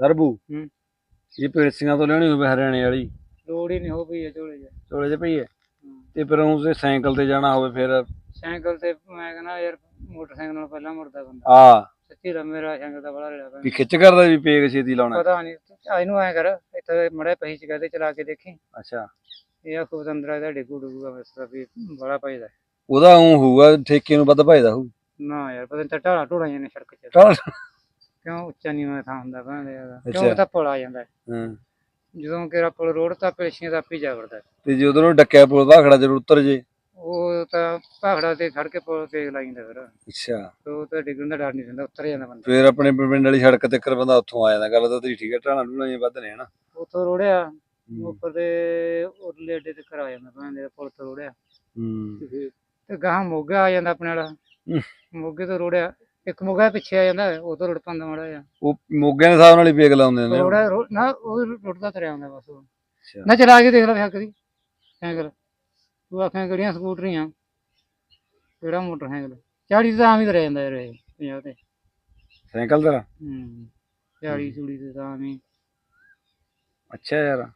ਸਰਬੂ। ਹੂੰ। ਇਹ ਪੇੜਸੀਆਂ ਤੋਂ ਲੈਣੀ ਹੋਵੇ ਹਰਿਆਣੇ ਵਾਲੀ। ਲੋੜ ਹੀ ਨਹੀਂ ਹੋ ਪਈ ਝੋਲੇ 'ਚ ਚੋਲੇ 'ਚ ਪਈ ਹੈ। ਤੇ ਫਿਰ ਉਸੇ ਸਾਈਕਲ ਤੇ ਜਾਣਾ ਹੋਵੇ ਫਿਰ। ਸਾਈਕਲ ਤੇ ਮੈਂ ਕਹਿੰਦਾ ਯਾਰ ਮੋਟਰਸਾਈਕਲ ਨਾਲ ਪਹਿਲਾਂ ਮੁੜਦਾ ਬੰਦਾ। ਆ। ਸੱਚੀ ਰ ਮੇਰਾ ਸਾਈਕਲ ਦਾ ਬੜਾ ਰੜਾ ਵੀ ਖਿੱਚ ਕਰਦਾ ਵੀ ਪੇਗ ਛੇਤੀ ਲਾਉਣਾ। ਪਤਾ ਨਹੀਂ ਆ ਇਹਨੂੰ ਐ ਕਰ ਇੱਥੇ ਮੜੇ ਪਹੀ ਚ ਕਹਦੇ ਚਲਾ ਕੇ ਦੇਖੀ। ਅੱਛਾ। ਇਹ ਖੂਬ ਅੰਦਰ ਇਹਦਾ ਡਿੱਗੂ ਡੁੱਗੂਗਾ ਬਸ ਵੀ ਬੜਾ ਪਈਦਾ ਉਹਦਾ ਉਹ ਹੋਊਗਾ ਠੇਕੇ ਨੂੰ ਵੱਧ ਭਾਈਦਾ ਹੋਊ। ਨਾ ਯਾਰ ਪਤਾ ਨਹੀਂ ਢਾਲਾ ਢੋੜਾ ਜਾਂਦੇ ਸੜਕ 'ਚ। ਕਿਉਂ ਉੱਚਾ ਨੀਵਾਂ ਥਾਂ ਹੁੰਦਾ ਭਾਂਦੇ ਦਾ। ਕਿਉਂ ਤਾਂ ਪੁਲ ਆ ਜਾਂਦਾ? ਹੈ। ਜਦੋਂ ਕਿਰਾ ਪੁਲ ਰੋਡ ਤਾਂ ਪੇਸ਼ੀਆਂ ਦਾ ਆਪੀ ਜਾ ਵੜਦਾ ਤੇ ਜਦੋਂ ਉਹ ਡੱਕਿਆ ਪੁਲ ਦਾ ਖੜਾ ਜਰੂਰ ਉਤਰ ਜੇ। ਉਹ ਤਾਂ ਭਾਖੜਾ ਤੇ ਖੜ ਕੇ ਪੁਲ ਤੇ ਲਾਈਂਦਾ ਫਿਰ। ਅੱਛਾ। ਤੇ ਉਹ ਤਾਂ ਡਿੱਗਣ ਦਾ ਡਰ ਨਹੀਂ ਰਹਿੰਦਾ ਉੱਤਰ ਜਾਂਦਾ ਬੰਦਾ। ਫਿਰ ਆਪਣੇ ਪਿੰਡ ਵਾਲੀ ਸੜਕ ਤੇ ਕਰ ਬੰਦਾ ਉੱਥੋਂ ਆ ਜਾਂਦਾ। ਗੱਲ ਤਾਂ ਤੇਰੀ ਠੀਕ ਹੈ ਢਾਣਾ ਢੂਣਾ ਜਿਹਾ ਵੱਧ ਨੇ ਹਨਾ? ਉੱਥੋਂ ਰੋੜਿਆ। ਉੱਪਰ ਦੇ ਉਰਲੇ ਅੱਡੇ ਤੇ ਕਰਾ ਜਾਂਦਾ ਭਾਂਦੇ ਦਾ ਪੁਲ ਤੋਂ ਰੋੜਿਆ। ਹੂੰ। ਤੇ ਗਾਹਾਂ ਮੋਗਾ ਆ ਜਾਂਦਾ ਆਪਣੇ ਵਾਲਾ। ਮੋਗੇ ਤੋਂ ਰੋੜਿਆ ਇੱਕ ਮੋਗਾ ਪਿੱਛੇ ਆ ਜਾਂਦਾ ਉਹ ਤੋਂ ਰੁੜ ਪੰਦਾ ਮੜਾ ਜਾ ਉਹ ਮੋਗਿਆਂ ਦੇ ਹਿਸਾਬ ਨਾਲ ਹੀ ਪੇਗ ਲਾਉਂਦੇ ਨੇ ਰੋੜਾ ਰੋ- ਨਾ ਉਹ ਰੁੜਦਾ ਤਰਿਆ ਹੁੰਦਾ ਬਸ। ਉਹ ਅੱਛਾ। ਨਾ ਚਲਾ ਕੇ ਦੇਖ ਲੈ ਫੈਕਟਰੀ ਸਾਈਕਲ। ਤੂੰ ਆਖਾਂ ਕਿਹੜੀਆਂ ਸਕੂਟਰੀਆਂ? ਕਿਹੜਾ ਮੋਟਰਸਾਈਕਲ? ਚਾੜੀ ਤਾਂ ਆਮ ਹੀ ਤਰਿਆ ਜਾਂਦਾ ਯਾਰ ਇਹ ਪੰਜਾਬ ਤੇ। ਸਾਈਕਲ ਤੇਰਾ? ਹੂੰ ਚਾੜੀ ਚੂੜੀ ਤੇ ਤਾਂ ਆਮ ਹੀ। ਅੱਛਾ ਯਾਰ।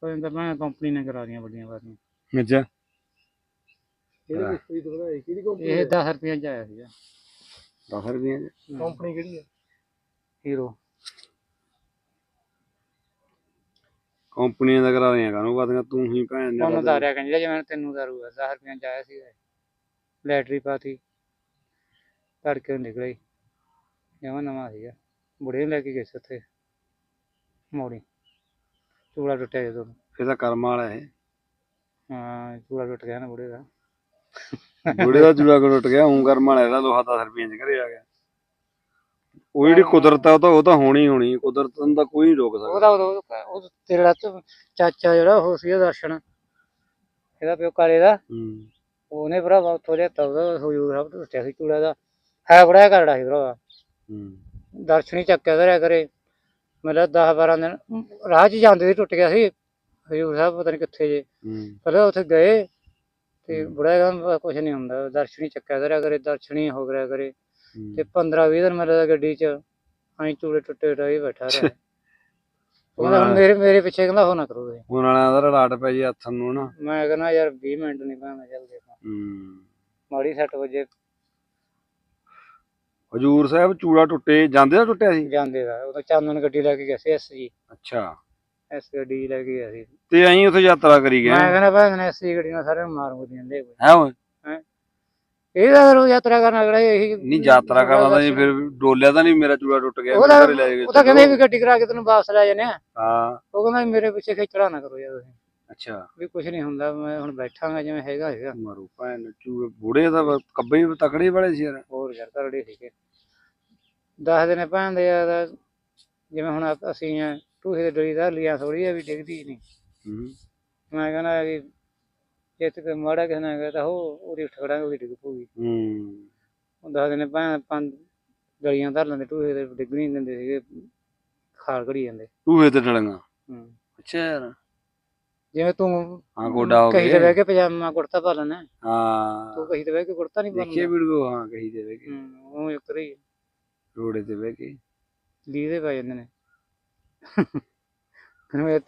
ਕੋਈ ਤਾਂ ਮੈਂ ਕੰਪਨੀ ਨੇ ਕਰਾ ਦੀਆਂ ਵੱਡੀਆਂ ਵਾਰੀਆਂ ਅੱਛਾ। ਇਹ 10 ਰੁਪਏ ਚ ਆਇਆ ਸੀਗਾ। 10 ਰੁਪਏ ਕੰਪਨੀ ਕਿਹੜੀ ਹੈ? ਹੀਰੋ ਕੰਪਨੀਆਂ ਦਾ ਕਰਾ ਰਹੀਆਂ ਕਾਨੂੰ ਬਾਤਾਂ ਤੂੰ ਹੀ ਭੈਣ ਨੇ ਉਹਨੂੰ ਦਾਰਿਆ ਕਹਿੰਦਾ ਜਿਵੇਂ ਤੈਨੂੰ ਦਾਰੂ 10 ਰੁਪਏ ਚ ਆਇਆ ਸੀਗਾ। ਲੈਟਰੀ ਪਾਤੀ। ਤੜਕੇ ਨੂੰ ਨਿਕਲਿਆ ਜਮਾ ਨਵਾਂ ਸੀਗਾ। ਬੁੜੇ ਨੂੰ ਲੈ ਕੇ ਗਏ ਸੀ ਉੱਥੇ। ਮੋੜੀ। ਚੂੜਾ ਟੁੱਟਿਆ ਜਦੋਂ। ਫਿਰ ਤਾਂ ਕਰਮ ਵਾਲਾ ਹੈ। ਹਾਂ ਚੂੜਾ ਟੁੱਟ ਗਿਆ ਨਾ ਬੁੜੇ ਦਾ। ਦਾ ਜੁੜਾ ਕੋ ਟੁੱਟ ਗਿਆ ਉਂ ਕਰਮ ਵਾਲਾ ਇਹਦਾ ਲੋਹਾ 10 ਰੁਪਏ ਚ ਘਰੇ ਆ ਗਿਆ। ਉਹ ਜਿਹੜੀ ਕੁਦਰਤ ਆ ਉਹ ਤਾਂ ਉਹ ਤਾਂ ਹੋਣੀ ਹੋਣੀ ਕੁਦਰਤ ਨੂੰ ਤਾਂ ਕੋਈ ਨਹੀਂ ਰੋਕ ਸਕਦਾ ਉਹਦਾ ਉਹਦਾ- ਉਹ ਤੇਰਾ ਚ- ਚਾਚਾ ਜਿਹੜਾ ਉਹ ਸੀ ਦਰਸ਼ਨ। ਇਹਦਾ ਪਿਓ ਕਾਲੇ ਦਾ। ਹੂੰ। ਉਹਨੇ ਭਰਾਵਾ ਉੱਥੋਂ ਲਿਆਤਾ ਉਹਦਾ ਹਜੂਰ ਸਾਹਿਬ ਤੋਂ ਟੁੱਟਿਆ ਸੀ ਚੂੜਾ ਦਾ। ਹੈ ਬੜਾ ਕਰੜਾ ਸੀ ਭਰਾਵਾ। ਹੂੰ। ਦਰਸ਼ਨੀ ਚੱਕਿਆ ਕਰਿਆ ਕਰੇ। ਮੇਰਾ 10 12 ਦਿਨ ਰਾਹ 'ਚ ਜਾਂਦੇ ਸੀ ਟੁੱਟ ਗਿਆ ਸੀ। ਹਜੂਰ ਸਾਹਿਬ ਪਤਾ ਨਹੀਂ ਕਿੱਥੇ ਜੇ। ਹੂੰ। ਪਹਿਲਾਂ ਉੱਥੇ ਗਏ। ਤੇ ਬੜਾ ਕਹਿੰਦਾ ਕੁਝ ਨਹੀਂ ਹੁੰਦਾ। ਦਰਸ਼ਨੀ ਚੱਕਿਆ ਕਰਿਆ ਕਰੇ ਦਰਸ਼ਨੀ ਹੋ ਕਰਿਆ ਕਰੇ। ਤੇ 15 20 ਦਿਨ ਮੇਰਾ ਗੱਡੀ 'ਚ ਐਂ ਚੂੜੇ ਟੁੱਟੇ ਟਾਈ ਬੈਠਾ ਰਿਹਾ। ਉਹ ਕਹਿੰਦਾ ਹੁਣ ਮੇਰੇ ਮੇਰੇ ਪਿੱਛੇ ਕਹਿੰਦਾ ਹੋ ਨਾ ਕਰੋ ਤੁਸੀਂ ਹੁਣ ਵਾਲਿਆਂ ਦਾ ਰਾਟ ਪੈ ਜੀ ਹੱਥ ਨੂੰ ਨਾ। ਮੈਂ ਕਹਿੰਦਾ ਯਾਰ 20 ਮਿੰਟ ਨਹੀਂ ਭਾਵੇਂ ਚੱਲਦੇ ਹੂੰ। ਮਾੜੀ 6 ਵਜੇ ਹਜੂਰ ਸਾਹਿਬ ਚੂੜਾ ਟੁੱਟੇ ਜਾਂਦੇ ਦਾ ਟੁੱਟਿਆ ਸੀ? ਜਾਂਦੇ ਦਾ। ਉਹ ਤਾਂ ਚਾਨਣ ਗੱਡੀ ਲੈ ਕੇ ਗਿਆ ਸੀ ਐਸ ਜੀ। ਅੱਛਾ। ਐਸ ਗੱਡੀ ਲੈ ਕੇ ਗਿਆ ਸੀ। ਤੇ ਐਂ ਉੱਥੇ ਯਾਤਰਾ ਕਰੀ ਗਏ। ਮੈਂ ਕਹਿੰਦਾ ਭਾਵੇਂ ਨੇ ਐਸ ਗੱਡੀ ਨਾਲ ਸਾਰਿਆਂ ਨੂੰ ਮਾਰ ਮੁੱਦੀਆਂ ਦੇ ਹੈ ਓਏ? ਇਹ ਤਾਂ ਰੋ ਯਾਤਰਾ ਕਰਨ ਅਗਲਾ ਇਹੀ ਨਹੀਂ ਯਾਤਰਾ ਕਰਨਾ ਤਾਂ ਨਹੀਂ ਫਿਰ ਡੋਲਿਆ ਤਾਂ ਨਹੀਂ ਮੇਰਾ ਚੂੜਾ ਟੁੱਟ ਗਿਆ ਘਰੇ ਲੈ ਗਏ ਉਹ ਤਾਂ ਕਹਿੰਦੇ ਵੀ ਗੱਡੀ ਕਰਾ ਕੇ ਤੈਨੂੰ ਵਾਪਸ ਲੈ ਜਾਂਦੇ ਆ। ਹਾਂ। ਉਹ ਕਹਿੰਦਾ ਵੀ ਮੇਰੇ ਪਿੱਛੇ ਖੇਚੜਾ ਨਾ ਕਰੋ ਯਾਰ ਤੁਸੀਂ। ਅੱਛਾ। ਵੀ ਕੁਝ ਨਹੀਂ ਹੁੰਦਾ ਮੈਂ ਹੁਣ ਬੈਠਾਂਗਾ ਜਿਵੇਂ ਹੈਗਾ ਹੈਗਾ। ਮਰੂ ਭੈਣ ਚੂੜੇ ਬੁੜੇ ਦਾ ਕੱਬੇ ਹੀ ਤਕੜੇ ਵਾਲੇ ਸੀ ਯਾਰ। ਹੋਰ ਯਾਰ ਕਰੜੇ ਸੀਗੇ। ਦੱਸ ਦਿਨੇ ਭਾਂਦੇ ਆ ਜਿਵੇਂ ਹੁਣ ਅਸੀਂ ਆ ਟੂਹੇ ਦੇ ਡਲੀ ਦਾ ਲਿਆ ਥੋੜੀ ਆ ਵੀ ਡਿੱਗਦੀ ਨਹੀਂ ਹੂੰ। ਮੈਂ ਕਹਿੰਦਾ ਵੀ ਜੇ ਤੇ ਮਾੜਾ ਕਿਸੇ ਨਾਲ ਤਾਂ ਉਹ ਉਹਦੀ ਠਗੜਾਂਗੇ ਉਹਦੀ ਡਿੱਗ ਪਊਗੀ। ਹੂੰ। ਉਹ ਦੱਸ ਦਿਨੇ ਭਾਂ ਪੰਜ ਗਲੀਆਂ ਧਰ ਲੈਂਦੇ ਟੂਹੇ ਦੇ ਡਿੱਗ ਨਹੀਂ ਦਿੰਦੇ ਸੀਗੇ ਖਾਲ ਘੜੀ ਜਾਂਦੇ। ਟੂਹੇ ਤੇ ਟਲਗਾ ਹੂੰ। ਅੱਛਾ ਯਾਰ। ਜਿਵੇਂ ਤੂੰ ਹਾਂ ਗੋਡਾ ਹੋ ਕਹੀ ਤੇ ਗਿਆ ਬਹਿ ਕੇ ਪਜਾਮਾ ਕੁੜਤਾ ਪਾ ਲੈਣਾ ਹਾਂ। ਤੂੰ ਕਹੀ ਤੇ ਬਹਿ ਕੇ ਕੁੜਤਾ ਨਹੀਂ ਪਾਉਂਦਾ ਵੀਡੀਓ ਹਾਂ ਕਹੀ ਦੇ ਵੇ ਕੇ। ਹੂੰ ਉਹ ਇੱਕ ਰਹੀ ਰੋੜੇ ਤੇ ਬਹਿ ਕੇ। ਲੀਦੇ ਪੈ ਜਾਂਦੇ ਨੇ। ਫਿਰ ਮੈਂ